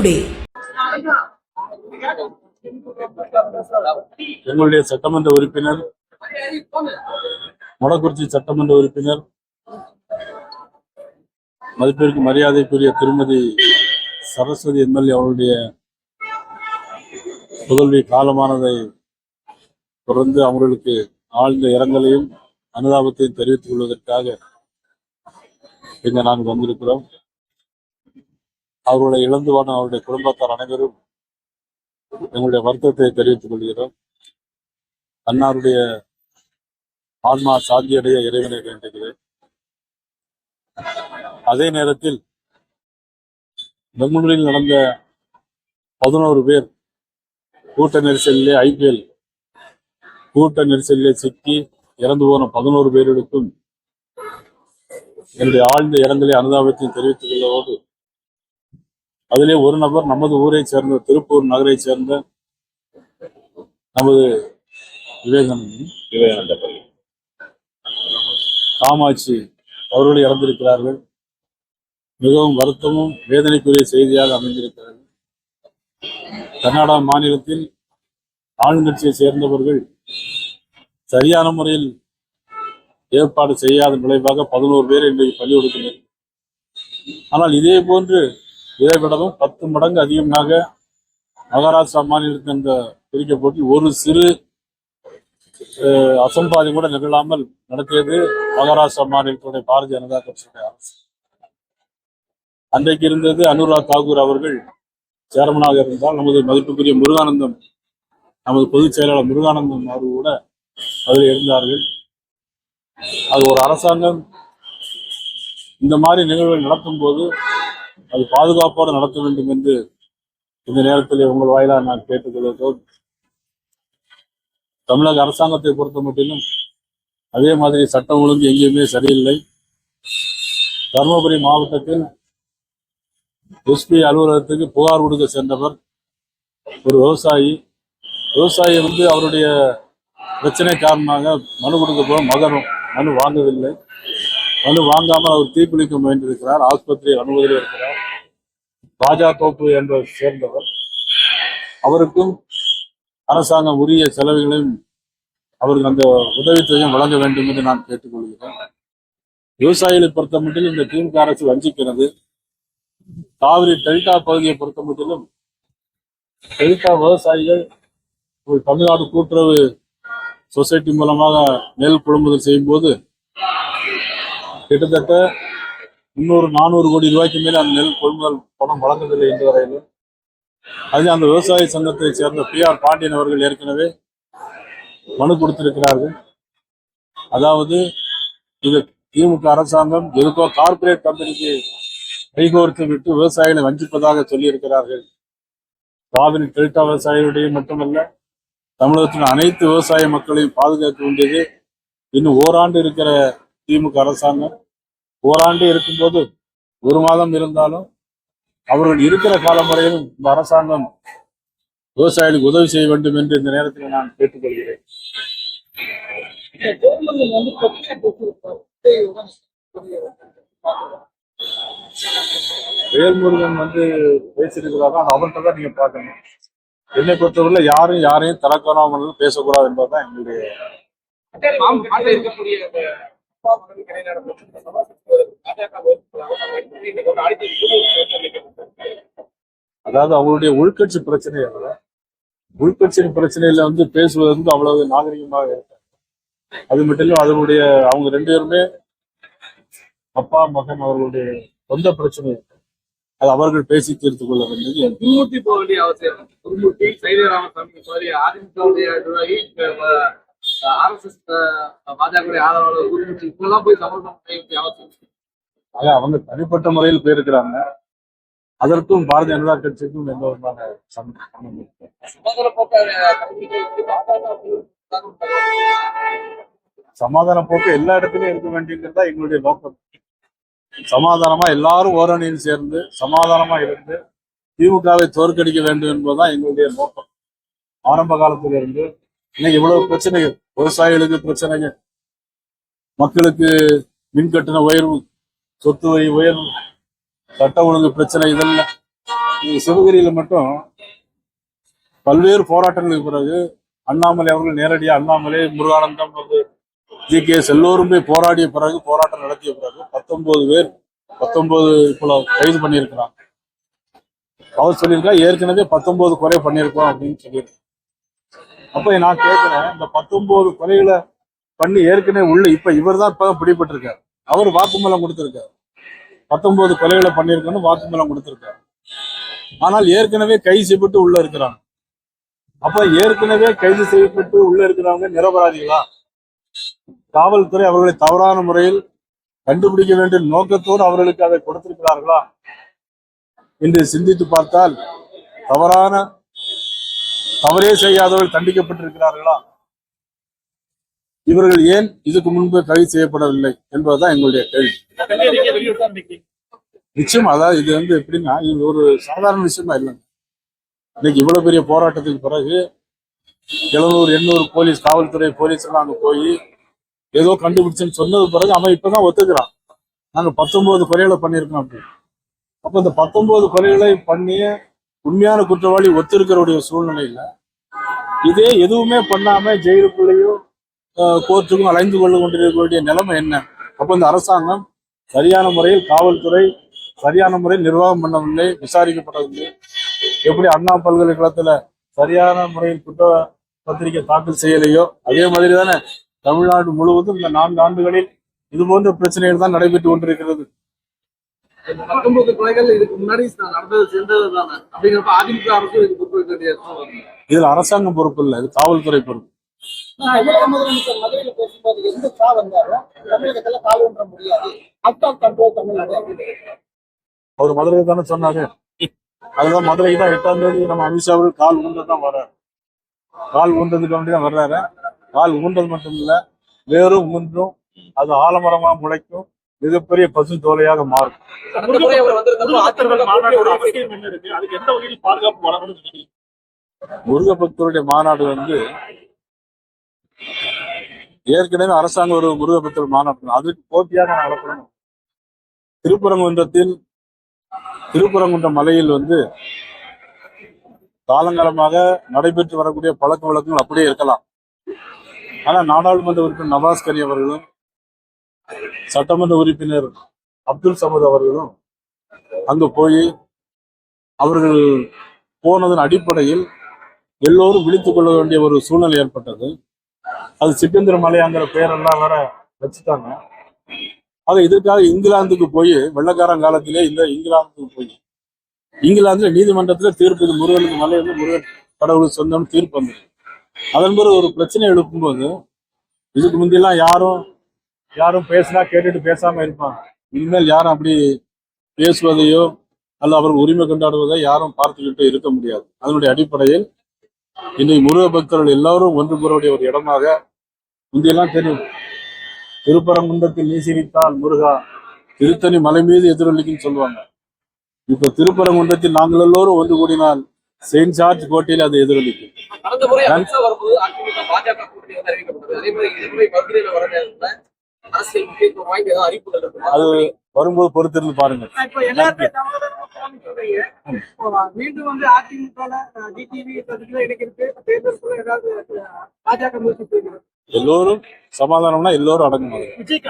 Today எங்களுடைய சட்டமன்ற உறுப்பினர் மொடக்குறிச்சி சட்டமன்ற உறுப்பினர் மதிப்பிற்கு மரியாதைக்குரிய திருமதி சரஸ்வதி எம்எல்ஏ அவருடைய புதல்வி காலமானதை தொடர்ந்து அவர்களுக்கு ஆழ்ந்த இரங்கலையும் அனுதாபத்தையும் தெரிவித்துக் கொள்வதற்காக இங்கு நாங்கள் வந்திருக்கிறோம். அவர்களை இழந்து வாடும் அவருடைய குடும்பத்தார் அனைவரும் எங்களுடைய வருத்தத்தை தெரிவித்துக் கொள்கிறோம். அன்னாருடைய ஆன்மா சாந்தியடைய இறைவனை வேண்டுகிறேன். அதே நேரத்தில் பெங்களூரில் நடந்த பதினோரு பேர் கூட்ட நெரிசலிலே ஐபிஎல் கூட்ட நெரிசலிலே சிக்கி இறந்து போன பதினோரு பேர்களுக்கும் என்னுடைய ஆழ்ந்த இரங்கலை அனுதாபத்தையும் தெரிவித்துக் கொள்வதோடு அதிலே ஒரு நபர் நமது ஊரை சேர்ந்த திருப்பூர் நகரை சேர்ந்த நமது விவேகானந்தன் விவேகானந்த பள்ளி காமாட்சி அவர்கள் இறந்திருக்கிறார்கள். மிகவும் வருத்தமும் வேதனைக்குரிய செய்தியாக அமைந்திருக்கிறது. கர்நாடகா மாநிலத்தில் ஆளுங்கட்சியை சேர்ந்தவர்கள் சரியான முறையில் ஏற்பாடு செய்யாத விளைவாக பதினோரு பேர் இன்றைக்கு பள்ளி கொடுக்கின்றனர் ஆனால் இதே போன்று இதைவிடவும் பத்து மடங்கு அதிகமாக மகாராஷ்டிரா மாநிலத்தின் அந்த பிரிக்கப்பட்டு ஒரு சிறு அசம்பாதி கூட நிகழாமல் நடத்தியது மகாராஷ்டிரா மாநிலத்துடைய பாரதிய ஜனதா கட்சியுடைய அரசு. அன்றைக்கு இருந்தது அனுராக் தாகூர் அவர்கள் சேர்மனாக இருந்தால் நமது மதிப்புக்குரிய முருகானந்தம் நமது பொதுச் செயலாளர் முருகானந்தம் அவர்கள் கூட அதில் இருந்தார்கள். அது ஒரு அரசாங்கம். இந்த மாதிரி நிகழ்வுகள் நடத்தும் போது அது பாதுகாப்போடு நடத்த வேண்டும் என்று இந்த நேரத்தில் உங்கள் வாயிலாக நான் கேட்டுக்கொள்வதோடு தமிழக அரசாங்கத்தை பொறுத்த மட்டிலும் அதே மாதிரி சட்டம் ஒழுங்கு எங்கேயுமே சரியில்லை. தருமபுரி மாவட்டத்தில் எஸ்பி அலுவலகத்துக்கு புகார் கொடுக்க சென்றவர் ஒரு விவசாயி. விவசாயி வந்து அவருடைய பிரச்சனை காரணமாக மனு கொடுக்க போக மகனும் மனு வாங்கவில்லை. மனு வாங்காமல் அவர் தீப்பிடிக்க முயன்றிருக்கிறார். ஆஸ்பத்திரியை அனுமதியில் இருக்கிறார். ராஜா தோப்பு என்ற சேர்ந்தவர். அவருக்கும் அரசாங்கம் உரிய செலவுகளையும் அவருக்கு அந்த உதவித்தொகையும் வழங்க வேண்டும் என்று நான் கேட்டுக்கொள்கிறேன். விவசாயிகளை பொறுத்த மட்டிலும் இந்த திமுக அரசு வஞ்சிக்கிறது. காவிரி டெல்டா பகுதியை பொறுத்த மட்டிலும் டெல்டா விவசாயிகள் ஒரு தமிழ்நாடு கூட்டுறவு சொசைட்டி மூலமாக நெல் கொள்முதல் செய்யும் போது கிட்டத்தட்ட இன்னொரு நானூறு கோடி ரூபாய்க்கு மேலே அந்த நெல் கொள்முதல் பணம் வழங்கவில்லை என்று வரையிலும் அது அந்த விவசாய சங்கத்தை சேர்ந்த பி ஆர் பாண்டியன் அவர்கள் ஏற்கனவே மனு கொடுத்திருக்கிறார்கள். அதாவது இது திமுக அரசாங்கம் எதுக்கோ கார்ப்பரேட் கம்பெனிக்கு கைகோர்த்து விட்டு விவசாயிகளை வஞ்சிப்பதாக சொல்லியிருக்கிறார்கள். காவிரி டெல்டா விவசாயிகளுடைய மட்டுமல்ல தமிழகத்தின் அனைத்து விவசாய மக்களையும் பாதுகாக்க வேண்டியது இன்னும் ஓராண்டு இருக்கிற திமுக அரசாங்கம். ஓராண்டு இருக்கும்போது ஒரு மாதம் இருந்தாலும் அவர்கள் இருக்கிற காலம் வரையிலும் இந்த அரசாங்கம் விவசாயிகளுக்கு உதவி செய்ய வேண்டும் என்று இந்த நேரத்தில் நான் கேட்டுக்கொள்கிறேன். வேல்முருகன் வந்து பேசியிருக்கிறாரோ? அது அவர்கிட்ட தான் நீங்க பார்க்கணும். என்னை பொறுத்தவரையில் யாரும் யாரையும் தரக்காராமல் பேசக்கூடாது என்பதுதான் எங்களுடைய அதாவது அவங்களுடைய உள்கட்சி பிரச்சனை அல்ல உள்கட்சி பிரச்சனையில வந்து பேசுவது வந்து அவ்வளவு நாகரிகமாக இருக்கு அது மட்டும் இல்லாம அதனுடைய அவங்க ரெண்டு பேருமே அப்பா மகன் அவர்களுடைய சொந்த பிரச்சனை இருக்கு. அது அவர்கள் பேசி தீர்த்து கொள்ள வேண்டியது குருமூர்த்தி போக வேண்டிய அவசியம் குருமூர்த்தி சைதை ராமசாமி அதிமுகவுடைய நிர்வாகி ஆர்எஸ்எஸ் பாஜக ஆதரவாளர் குருமூர்த்தி இப்பெல்லாம் போய் சமரசம் செய்ய வேண்டிய அவசியம் ஆக அவங்க தனிப்பட்ட முறையில் போயிருக்கிறாங்க. அதற்கும் பாரதிய ஜனதா கட்சிக்கும் எந்த விதமான சமாதான போக்கு எல்லா இடத்துலயும் இருக்க வேண்டியதுதான் எங்களுடைய நோக்கம். சமாதானமா எல்லாரும் ஓரணியில் சேர்ந்து சமாதானமா இருந்து திமுகவை தோற்கடிக்க வேண்டும் என்பதுதான் எங்களுடைய நோக்கம். ஆரம்ப காலத்துல இருந்து இன்னைக்கு இவ்வளவு பிரச்சனைகள் விவசாயிகளுக்கு பிரச்சனைகள் மக்களுக்கு மின் கட்டண உயர்வு சொத்து வரி உயர்வு சட்ட ஒழுங்கு பிரச்சனை இதெல்லாம் நீங்கள் சிவகிரியில் மட்டும் பல்வேறு போராட்டங்களுக்கு பிறகு அண்ணாமலை அவர்கள் நேரடியாக Annamalai Muruganandam G. K. S. எல்லோருமே போராடிய பிறகு போராட்டம் நடத்திய பிறகு பத்தொன்பது பேர் பத்தொன்பது இப்போ கைது பண்ணியிருக்கிறாங்க. அவர் சொல்லியிருக்கா ஏற்கனவே பத்தொன்பது கொலை பண்ணியிருக்கோம் அப்படின்னு சொல்லியிருக்கேன் அப்ப நான் கேட்கிறேன் இந்த பத்தொன்பது கொலைகளை பண்ணி ஏற்கனவே உள்ள இப்ப இவர் தான் இப்ப பிடிபட்டிருக்காரு. அவர் வாக்குமூலம் கொடுத்திருக்காரு. பத்தொன்பது கொலைகளை பண்ணியிருக்கோன்னு வாக்குமூலம் கொடுத்திருக்காரு. ஆனால் ஏற்கனவே கைது செய்யப்பட்டு உள்ள இருக்கிறாங்க. அப்ப ஏற்கனவே கைது செய்யப்பட்டு உள்ள இருக்கிறவங்க நிரபராதிகளா? காவல்துறை அவர்களை தவறான முறையில் கண்டுபிடிக்க வேண்டிய நோக்கத்தோடு அவர்களுக்கு அதை கொடுத்திருக்கிறார்களா? என்று சிந்தித்து பார்த்தால் தவறான தவறே செய்யாதவர்கள் தண்டிக்கப்பட்டிருக்கிறார்களா? இவர்கள் ஏன் இதுக்கு முன்பு கைது செய்யப்படவில்லை என்பதுதான் எங்களுடைய கேள்வி. நிச்சயம் அதாவது இது வந்து எப்படின்னா இது ஒரு சாதாரண விஷயமா இல்லைங்க இன்னைக்கு இவ்வளவு பெரிய போராட்டத்துக்கு பிறகு எழுநூறு எண்ணூறு போலீஸ் காவல்துறை போலீஸ் எல்லாம் அங்க போய் ஏதோ கண்டுபிடிச்சுன்னு சொன்னது பிறகு அவன் இப்பதான் ஒத்துக்கிறான். நாங்க பத்தொன்பது கொலைகளை பண்ணியிருக்கோம் அப்படி அப்ப இந்த பத்தொன்பது கொலைகளை பண்ணி உண்மையான குற்றவாளி ஒத்திருக்கிறவுடைய சூழ்நிலையில இதே எதுவுமே பண்ணாம ஜெயிலுக்குள்ளேயும் கோர்ட்டுக்கும் அலைந்து கொண்டு கொண்டிருக்கக்கூடிய நிலைமை என்ன? அப்ப இந்த அரசாங்கம் சரியான முறையில் காவல்துறை சரியான முறையில் நிர்வாகம் பண்ணவில்லை விசாரிக்கப்படவில்லை. எப்படி அண்ணா பல்கலைக்கழகத்துல சரியான முறையில் குற்ற பத்திரிகை தாக்கல் செய்யலையோ அதே மாதிரி தானே தமிழ்நாடு முழுவதும் இந்த நான்கு ஆண்டுகளில் இது போன்ற பிரச்சனைகள் தான் நடைபெற்று கொண்டிருக்கிறது. இதுல அரசாங்கம் பொறுப்பு இல்லை இது காவல்துறை பொறுப்பு. தமிழக முதலமைச்சர் மதுரையில் பேசும்போது எந்த சா வந்தாலும் தமிழகத்துல கால் ஒன்ற முடியாது அப்டாக் கண்ட்ரோல் தமிழ்நாடு அப்படின்னு அவர் மதுரை தானே சொன்னாரு அதுதான் மதுரை தான் எட்டாம் தேதி நம்ம அமித்ஷா அவர்கள் கால் ஊன்றது தான் வர்றாரு கால் ஊன்றதுக்கு வேண்டி தான் வர்றாரு கால் ஊன்றது மட்டும் இல்ல வேரும் ஊன்றும் அது ஆலமரமா முளைக்கும் மிகப்பெரிய பசு தோலையாக மாறும் கடந்த முறை அவர் வந்திருந்தப்போ அதிமுக கூட்டணி முருக பக்தருடைய மாநாடு வந்து ஏற்கனவே அரசாங்கம் ஒரு முருக மாநாட்டம் அதுக்கு போட்டியாக நடத்தணும். திருப்பரங்குன்றத்தில் திருப்பரங்குன்ற மலையில் வந்து காலங்காலமாக நடைபெற்று வரக்கூடிய பழக்க வழக்கங்கள் அப்படியே இருக்கலாம். ஆனா நாடாளுமன்ற உறுப்பினர் நவாஸ் கனி அவர்களும் சட்டமன்ற உறுப்பினர் அப்துல் சமத் அவர்களும் அங்கு போய் அவர்கள் போனதன் அடிப்படையில் எல்லோரும் விழித்துக் கொள்ள வேண்டிய ஒரு சூழ்நிலை ஏற்பட்டது. அது சிக்கந்திர மலையாங்கிற பேரெல்லாம் வேற வச்சுட்டாங்க. ஆக இதற்காக இங்கிலாந்துக்கு போய் வெள்ளக்காரன் காலத்திலே இந்த இங்கிலாந்துக்கு போய். இங்கிலாந்துல நீதிமன்றத்துல தீர்ப்பு இது முருகனுக்கு மலை வந்து முருகன் கடவுளுக்கு சொந்தம்னு தீர்ப்பு வந்து அதன் பிறகு ஒரு பிரச்சனை எழுப்பும்போது இதுக்கு முந்தியெல்லாம் யாரும் யாரும் பேசினா கேட்டுட்டு பேசாம இருப்பாங்க. இனிமேல் யாரும் அப்படி பேசுவதையோ அல்ல அவர் உரிமை கொண்டாடுவதை யாரும் பார்த்துக்கிட்டு இருக்க முடியாது. அதனுடைய அடிப்படையில் இன்னைக்கு முருக பக்தர்கள் எல்லாரும் ஒன்று கூறக்கூடிய ஒரு இடமாக முந்தியெல்லாம் தெரியும் திருப்பரங்குன்றத்தில் நீ சிரித்தால் முருகா திருத்தணி மலை மீது எதிரொலிக்குன்னு சொல்லுவாங்க. இப்ப திருப்பரங்குன்றத்தில் நாங்கள் எல்லோரும் ஒன்று கூடினால் செயின்ட் ஜார்ஜ் கோட்டையில் அது எதிரொலிக்கும். வந்து அதே வரும்போது பொறுத்திருந்து பாருங்க மீண்டும் வந்து அதிமுக டிடிவி இணைக்கிறது தேர்தலுக்குள்ள ஏதாவது பாஜக முயற்சி எல்லோரும் சமாதானம்னா எல்லோரும் அடங்கணும் விஜய்